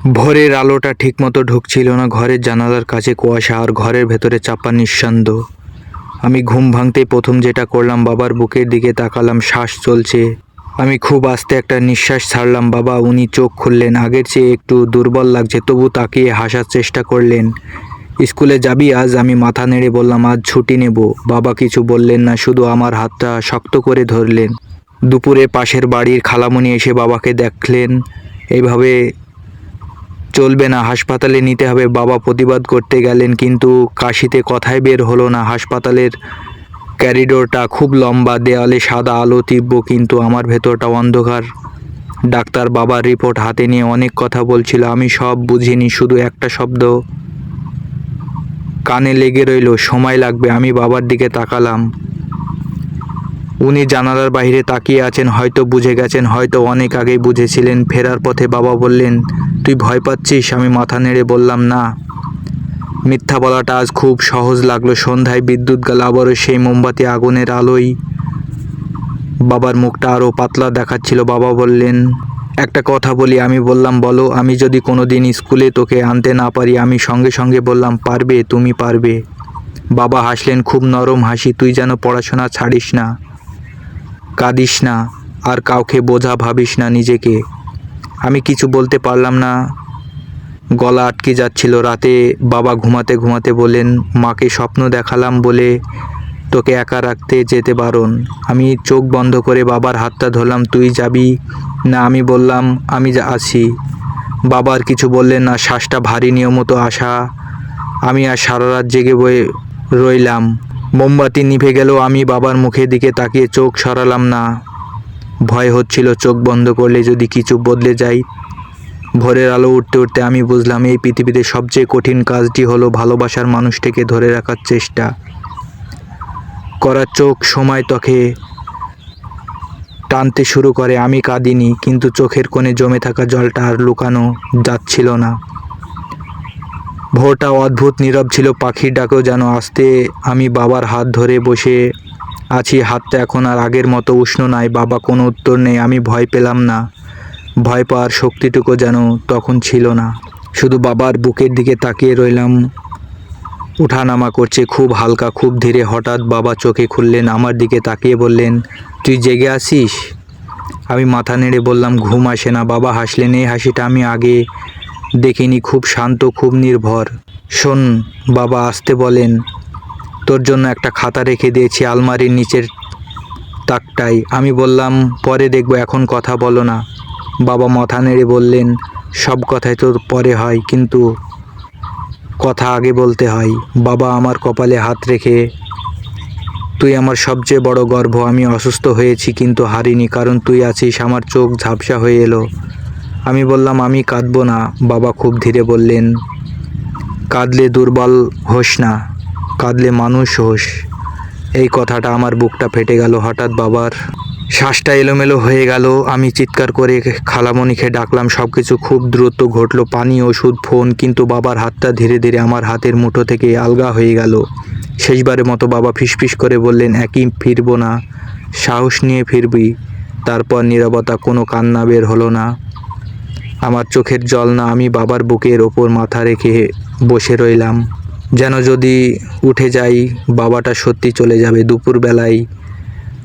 ভোরের আলোটা ঠিকমতো ঢুকছিল না, ঘরের জানালার কাছে কুয়াশা আর ঘরের ভেতরে চাপা নিঃসন্দ আমি ঘুম ভাঙতেই প্রথম যেটা করলাম, বাবার বুকের দিকে তাকালাম, শ্বাস চলছে। আমি খুব আস্তে একটা নিঃশ্বাস ছাড়লাম, বাবা, উনি চোখ খুললেন। আগের চেয়ে একটু দুর্বল লাগছে, তবু তাকিয়ে হাসার চেষ্টা করলেন। স্কুলে যাবি আজ? আমি মাথা নেড়ে বললাম, আজ ছুটি নেব। বাবা কিছু বললেন না, শুধু আমার হাতটা শক্ত করে ধরলেন। দুপুরে পাশের বাড়ির খালামণি এসে বাবাকে দেখলেন। এইভাবে চলবে না, হাসপাতালে নিতে হবে। বাবা প্রতিবাদ করতে গেলেন, কিন্তু কাশিতে কথাই বের হলো না। হাসপাতালের ক্যারিডোরটা খুব লম্বা, দেয়ালে সাদা আলো তীব্র, কিন্তু আমার ভেতরটা অন্ধকার। ডাক্তার বাবার রিপোর্ট হাতে নিয়ে অনেক কথা বলছিল। আমি সব বুঝিনি, শুধু একটা শব্দ। কানে লেগে রইল, সময় লাগবে, আমি বাবার দিকে তাকালাম। উনি জানালার বাইরে তাকিয়ে আছেন, হয়তো বুঝে গেছেন, হয়তো অনেক আগেই বুঝেছিলেন, ফেরার পথে বাবা বললেন, তুই ভয় পাচ্ছিস? আমি মাথা নেড়ে বললাম, না। মিথ্যা বলাটা আজ খুব সহজ লাগল, সন্ধ্যায় বিদ্যুৎ গেল, আবারও সেই মোমবাতি আগুনের আলোয়। বাবার মুখটা আরও পাতলা দেখাচ্ছিল, বাবা বললেন, একটা কথা বলি, আমি বললাম, বলো, আমি যদি কোনো দিন স্কুলে তোকে আনতে না পারি, আমি সঙ্গে সঙ্গে বললাম, পারবে, তুমি পারবে। বাবা হাসলেন, খুব নরম হাসি, তুই যেন পড়াশোনা ছাড়িস না। কাঁদিস না আর কাউকে বোঝা ভাবিস না নিজেকে। আমি কিছু বলতে পারলাম না। গলা আটকে যাচ্ছিল রাতে। বাবা ঘুমাতে ঘুমাতে বলেন মাকে স্বপ্ন দেখালাম বলে তোকে একা রাখতে যেতে বারণ। আমি চোখ বন্ধ করে বাবার হাতটা ধরলাম, তুই যাবি? না, আমি বললাম, আমি যা আছি। বাবার কিছু বললেন না, শ্বাসটা ভারী নিয়মতো আসা। আমি আর সারা রাত জেগে বয়ে রইলাম। মোমবাতি নিভে গেল আমি বাবার মুখের দিকে তাকিয়ে চোখ সরালাম না। ভয় হচ্ছিল চোখ বন্ধ করলে যদি কিছু বদলে যায়। ভোরের আলো উঠতে উঠতে আমি বুঝলাম এই পৃথিবীতে সবচেয়ে কঠিন কাজটি হলো ভালোবাসার মানুষটিকে ধরে রাখার চেষ্টা। করার চোখ সময় তখে টানতে শুরু করে, আমি কাঁদিনি, কিন্তু চোখের কোণে জমে থাকা জলটা আর লুকানো যাচ্ছিল না। ভোরটা অদ্ভুত নীরব ছিল পাখির ডাকেও যেন আসতে। আমি বাবার হাত ধরে বসে আছি, হাতটা এখন আর আগের মতো উষ্ণ নাই, বাবা কোনো উত্তর নেই, আমি ভয় পেলাম না। ভয় পাওয়ার শক্তিটুকু যেন তখন ছিল না। শুধু বাবার বুকের দিকে তাকিয়ে রইলাম। উঠানামা করছে খুব হালকা, খুব ধীরে। হঠাৎ বাবা চোখে খুললেন, আমার দিকে তাকিয়ে বললেন, তুই জেগে আসিস আমি মাথা নেড়ে বললাম, ঘুম আসে না বাবা, হাসলেন। এই হাসিটা আমি আগে দেখিনি, খুব শান্ত, খুব নির্ভর। শোন, বাবা আসতে বলেন, তোর জন্য একটা খাতা রেখে দিয়েছি আলমারির নিচের তাকটাই আমি বললাম, পরে দেখব, এখন কথা বলো না। বাবা মাথা নেড়ে বললেন, সব কথাই তোর পরে হয়, কিন্তু কথা আগে বলতে হয়। বাবা আমার কপালে হাত রেখে, তুই আমার সবচেয়ে বড় গর্ব, আমি অসুস্থ হয়েছি, কিন্তু হারিনি, কারণ তুই আছিস, আমার চোখ ঝাপসা হয়ে এলো। আমি বললাম, আমি কাঁদবো না। বাবা খুব ধীরে বললেন, কাঁদলে দুর্বল হোস না, কাঁদলে মানুষ হোস। এই কথাটা আমার বুকটা ফেটে গেল। হঠাৎ বাবার শ্বাসটা এলোমেলো হয়ে গেল। আমি চিৎকার করে খালামণিকে ডাকলাম সব কিছু খুব দ্রুত ঘটলো। পানি, ওষুধ, ফোন, কিন্তু বাবার হাতটা ধীরে ধীরে আমার হাতের মুঠো থেকে আলগা হয়ে গেল। শেষবারের মতো বাবা ফিসফিস করে বললেন, একই ফিরবো না, সাহস নিয়ে ফিরবি। তারপর নীরবতা, কোনো কান্না বের হলো না। আমার চোখের জল না, আমি বাবার বুকের ওপর মাথা রেখে বসে রইলাম। যেন যদি উঠে যাই, বাবাটা সত্যি চলে যাবে দুপুরবেলায়।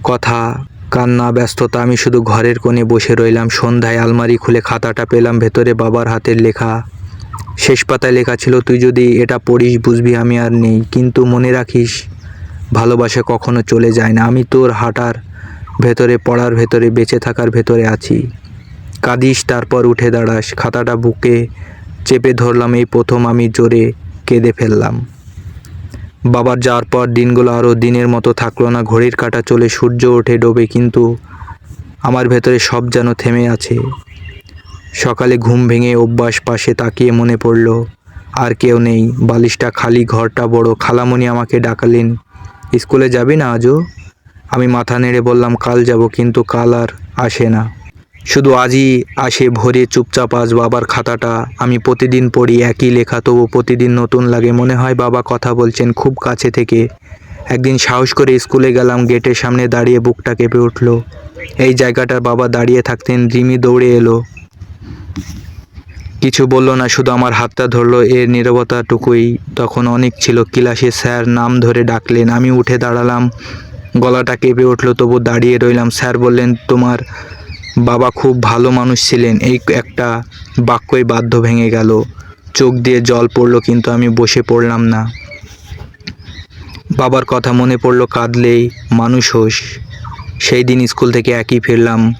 কথা, কান্না, ব্যস্ততা, আমি শুধু ঘরের কোণে বসে রইলাম। সন্ধ্যায় আলমারি খুলে খাতাটা পেলাম, ভেতরে বাবার হাতের লেখা। শেষ পাতায় লেখা ছিল, তুই যদি এটা পড়িস, বুঝবি আমি আর নেই। কিন্তু মনে রাখিস, ভালোবাসা কখনো চলে যায় না। আমি তোর হাঁটার ভেতরে, পড়ার ভেতরে, বেঁচে থাকার ভেতরে আছি। কাঁদিস, তারপর উঠে দাঁড়াস। খাতাটা বুকে চেপে ধরলাম, এই প্রথম আমি জোরে কেঁদে ফেললাম। বাবার যাওয়ার পর দিনগুলো আরও দিনের মতো থাকল না, ঘড়ির কাঁটা চলে সূর্য ওঠে ডোবে, কিন্তু আমার ভেতরে সব যেন থেমে আছে। সকালে ঘুম ভেঙে অভ্যাস পাশে তাকিয়ে মনে পড়ল, আর কেউ নেই। বালিশটা খালি, ঘরটা বড়। খালামণি আমাকে ডাকালেন, স্কুলে যাবি না আজও? আমি মাথা নেড়ে বললাম, কাল যাব, কিন্তু কাল আর আসে না। শুধু আজই আসে ভোরে চুপচাপ আজ বাবার খাতাটা। আমি প্রতিদিন পড়ি একই লেখা, তবু প্রতিদিন নতুন লাগে। মনে হয় বাবা কথা বলছেন খুব কাছে থেকে। একদিন সাহস করে স্কুলে গেলাম, গেটের সামনে দাঁড়িয়ে বুকটা কেঁপে উঠল। এই জায়গাটার বাবা দাঁড়িয়ে থাকতেন, রিমি দৌড়ে এলো। কিছু বলল না, শুধু আমার হাতটা ধরলো, এর নীরবতাটুকুই। তখন অনেক ছিল, ক্লাসে স্যার নাম ধরে ডাকলেন, আমি উঠে দাঁড়ালাম। গলাটা কেঁপে উঠল, তবু দাঁড়িয়ে রইলাম। স্যার বললেন, তোমার বাবা খুব ভালো মানুষ ছিলেন। এই একটা বাক্যই বাধ্য ভেঙে গেল। চোখ দিয়ে জল পড়ল কিন্তু আমি বসে পড়লাম না। বাবার কথা মনে পড়ল, কাঁদলেই মানুষ হোস। সেই দিন স্কুল থেকে একই ফিরলাম।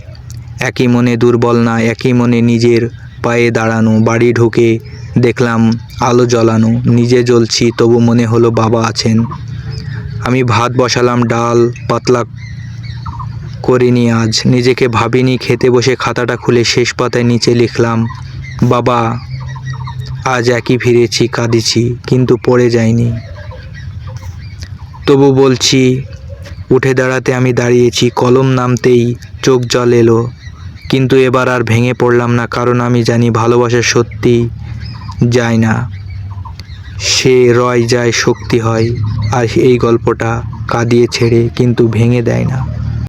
একই মনে দুর্বল না, একই মনে নিজের পায়ে দাঁড়ানো। বাড়ি ঢুকে দেখলাম আলো জ্বলানো। নিজে জ্বলছি, তবু মনে হলো বাবা আছেন। আমি ভাত বসালাম, ডাল, পাতলা করিনি আজ। নিজেকে ভাবিনি, খেতে বসে খাতাটা খুলে শেষ পাতায় নিচে লিখলাম, বাবা, আজ একই ফিরেছি, কাঁদিছি, কিন্তু পড়ে যায়নি তবু বলছি, উঠে দাঁড়াতে আমি দাঁড়িয়েছি, কলম নামতেই চোখ জল এলো, কিন্তু এবার আর ভেঙে পড়লাম না, কারণ আমি জানি ভালোবাসা সত্যি যায় না। সে রয় যায়, শক্তি হয়, আর এই গল্পটা কাঁদিয়ে ছেড়ে কিন্তু ভেঙে দেয় না।